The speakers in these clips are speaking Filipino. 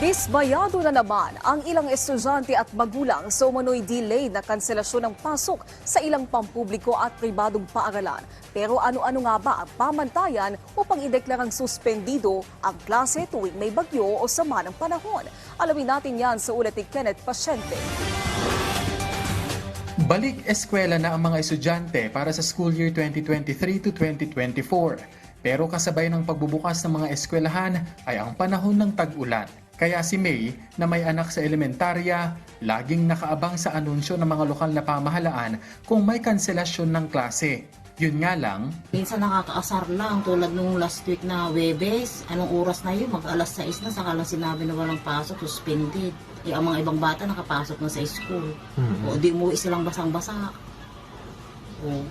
Disbayado na naman ang ilang estudyante at magulang sa umano'y delay na kanselasyon ng pasok sa ilang pampubliko at pribadong paaralan. Pero ano-ano nga ba ang pamantayan upang ideklarang suspendido ang klase tuwing may bagyo o sama ng panahon? Alamin natin yan sa ulat ni Kenneth Pasyente. Balik eskwela na ang mga estudyante para sa school year 2023 to 2024. Pero kasabay ng pagbubukas ng mga eskwelahan ay ang panahon ng tag-ulan. Kaya si May, na may anak sa elementarya, laging nakaabang sa anunsyo ng mga lokal na pamahalaan kung may kanselasyon ng klase. Yun nga lang, Minsan nakakaasar lang tulad nung last week na Webes, anong oras na yun? Mag alas 6 na, saka lang sinabi na walang pasok, suspended. Eh, ang mga ibang bata nakapasok na sa school. O di umuwi silang basang-basa. O,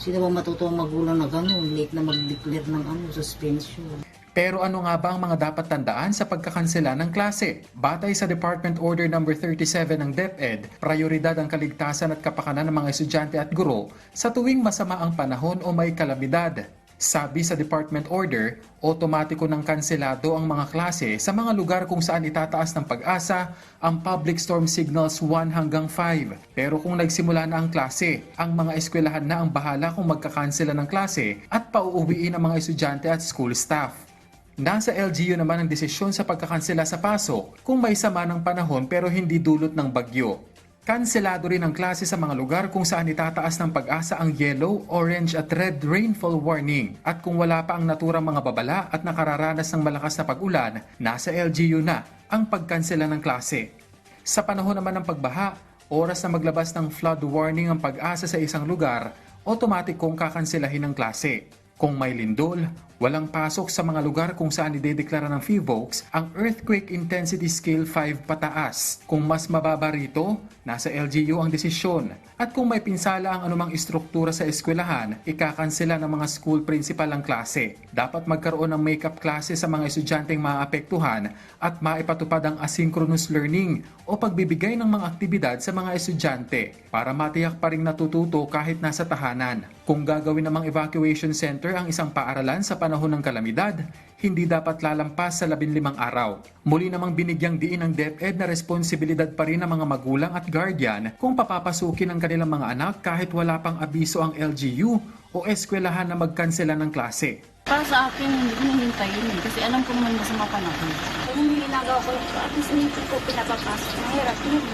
sino ba matutuwa magulang na gano'n? Late na mag-declare ng ano, suspension. Pero ano nga ba ang mga dapat tandaan sa pagkakansela ng klase? Batay sa Department Order No. 37 ng DepEd, prioridad ang kaligtasan at kapakanan ng mga estudyante at guro sa tuwing masama ang panahon o may kalamidad. Sabi sa Department Order, otomatiko ng kanselado ang mga klase sa mga lugar kung saan itataas ng pag-asa ang public storm signals 1 hanggang 5. Pero kung nagsimula na ang klase, ang mga eskwelahan na ang bahala kung magkakansela ng klase at pauuwiin ang mga estudyante at school staff. Nasa LGU naman ang desisyon sa pagkakansela sa pasok kung may sama ng panahon pero hindi dulot ng bagyo. Kanselado rin ang klase sa mga lugar kung saan itataas ng pag-asa ang yellow, orange at red rainfall warning. At kung wala pa ang naturang mga babala at nakararanas ng malakas na pag-ulan, nasa LGU na ang pagkansela ng klase. Sa panahon naman ng pagbaha, oras na maglabas ng flood warning ang pag-asa sa isang lugar, automatic kong kakanselahin ng klase. Kung may lindol, walang pasok sa mga lugar kung saan idedeklara ng FIVOX ang Earthquake Intensity Scale 5 pataas. Kung mas mababa rito, nasa LGU ang desisyon. At kung may pinsala ang anumang istruktura sa eskwelahan, ikakansela ng mga school principal ang klase. Dapat magkaroon ng makeup klase sa mga estudyanteng maapektuhan at maipatupad ang asynchronous learning o pagbibigay ng mga aktibidad sa mga estudyante para matiyak pa rin natututo kahit nasa tahanan. Kung gagawin namang evacuation center ang isang paaralan sa panahon ng kalamidad, hindi dapat lalampas sa 15 araw. Muli namang binigyang diin ng DepEd na responsibilidad pa rin ng mga magulang at guardian kung papapasukin ang kanilang mga anak kahit wala pang abiso ang LGU o eskwelahan na magkansela ng klase. Para sa akin, hindi ko nahintayin eh. Kasi alam ko naman masama panahon. Yung ginagawa ko at least hindi ko pinapapasok. Mahirap yun.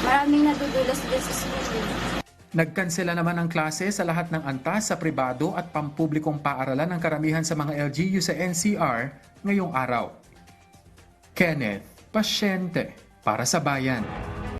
Maraming nadudulas din sa school. Nagkansela naman ang klase sa lahat ng antas sa pribado at pampublikong paaralan ng karamihan sa mga LGU sa NCR ngayong araw. Kenneth, pasyente para sa bayan.